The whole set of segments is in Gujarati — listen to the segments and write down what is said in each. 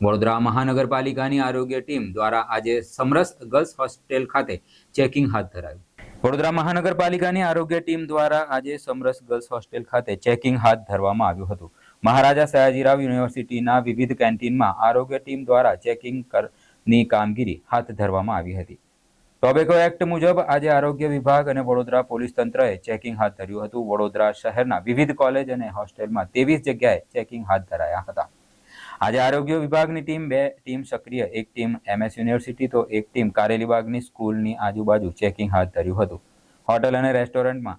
વડોદરા મહાનગરપાલિકાની આરોગ્ય ટીમ દ્વારા આજે સમરસ ગર્લ્સ હોસ્ટેલ ખાતે ચેકિંગ હાથ ધરાયું. વડોદરા મહાનગરપાલિકાની આરોગ્ય ટીમ દ્વારા આજે સમરસ ગર્લ્સ હોસ્ટેલ ખાતે ચેકિંગ હાથ ધરવામાં આવ્યું હતું. મહારાજા સયાજીરાવ યુનિવર્સિટીના વિવિધ કેન્ટીનમાં આરોગ્ય ટીમ દ્વારા ચેકિંગની કામગીરી હાથ ધરવામાં આવી હતી. ટોબેકો એક્ટ મુજબ આજે આરોગ્ય વિભાગ અને વડોદરા પોલીસ તંત્રએ ચેકિંગ હાથ ધર્યું હતું. વડોદરા શહેરના વિવિધ કોલેજ અને હોસ્ટેલમાં ત્રેવીસ જગ્યાએ ચેકિંગ હાથ ધરાયા હતા. આજે આરોગ્ય વિભાગની ટીમ બે ટીમ સક્રિય, એક ટીમ એમએસ યુનિવર્સિટી, તો એક ટીમ કારેલીબાગની સ્કૂલની આજુબાજુ ચેકિંગ હાથ ધર્યું હતું. હોટલ અને રેસ્ટોરન્ટમાં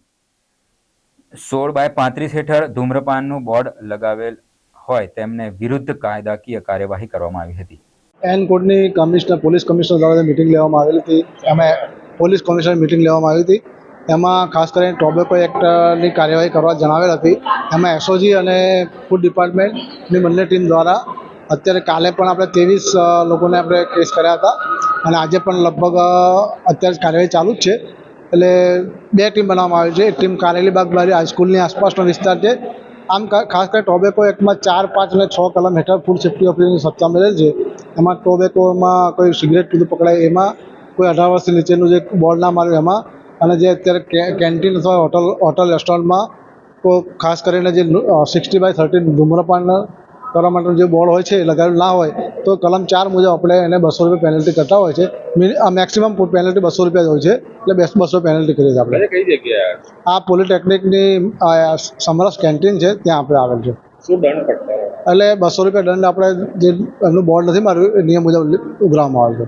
સોળ બાય પાંત્રીસ હેઠળ ધૂમ્રપાનનું બોર્ડ લગાવેલ હોય તેમને વિરુદ્ધ કાયદાકીય કાર્યવાહી કરવામાં આવી હતી. એન કોડની કમિશનર, પોલીસ કમિશનર દ્વારા મિટિંગ લેવામાં આવેલી હતી. અમે પોલીસ કમિશનર મિટિંગ લેવામાં આવી હતી. એમાં ખાસ કરીને ટોબેકો એક્ટની કાર્યવાહી કરવા જણાવેલ હતી. એમાં એસઓજી અને ફૂડ ડિપાર્ટમેન્ટની બંને ટીમ દ્વારા અત્યારે કાલે પણ આપણે ત્રેવીસ લોકોને આપણે કેસ કર્યા હતા. અને આજે પણ લગભગ અત્યારે કાર્યવાહી ચાલુ જ છે. એટલે બે ટીમ બનાવવામાં આવી છે. એક ટીમ કારેલી બાગબારી હાઈસ્કૂલની આસપાસનો વિસ્તાર છે. આમ ખાસ કરીને ટોબેકો એક્ટમાં ચાર, પાંચ અને છ કલમ હેઠળ ફૂડ સેફ્ટી ઓફિસરની સત્તા મળેલ છે. એમાં ટોબેકોમાં કોઈ સિગરેટ પીધું પકડાય એમાં કોઈ અઢાર વર્ષથી નીચેનું જે બોર્ડ ના માર્યું એમાં અને જે અત્યારે કે- કેન્ટીન અથવા હોટલ હોટલ રેસ્ટોરન્ટમાં તો ખાસ કરીને જે સિક્સટી બાય થર્ટી ધૂમ્રપાન કરવા માટેનું જે બોર્ડ હોય છે એ લગાવેલું ના હોય તો કલમ ચાર મુજબ આપણે એને બસો રૂપિયા પેનલ્ટી કરતા હોય છે. મેક્સિમમ પેનલ્ટી બસો રૂપિયા જ હોય છે એટલે બેસ્ટ બસો પેનલ્ટી કરીએ છીએ આપણે. કઈ જગ્યાએ? આ પોલિટેકનિકની સમરસ કેન્ટીન છે ત્યાં આપણે આવેલ છે. શું દંડ એટલે બસો રૂપિયા દંડ આપણે જે એમનું બોર્ડ નથી માર્યું એ નિયમ મુજબ ઉઘરાવવામાં આવે છે.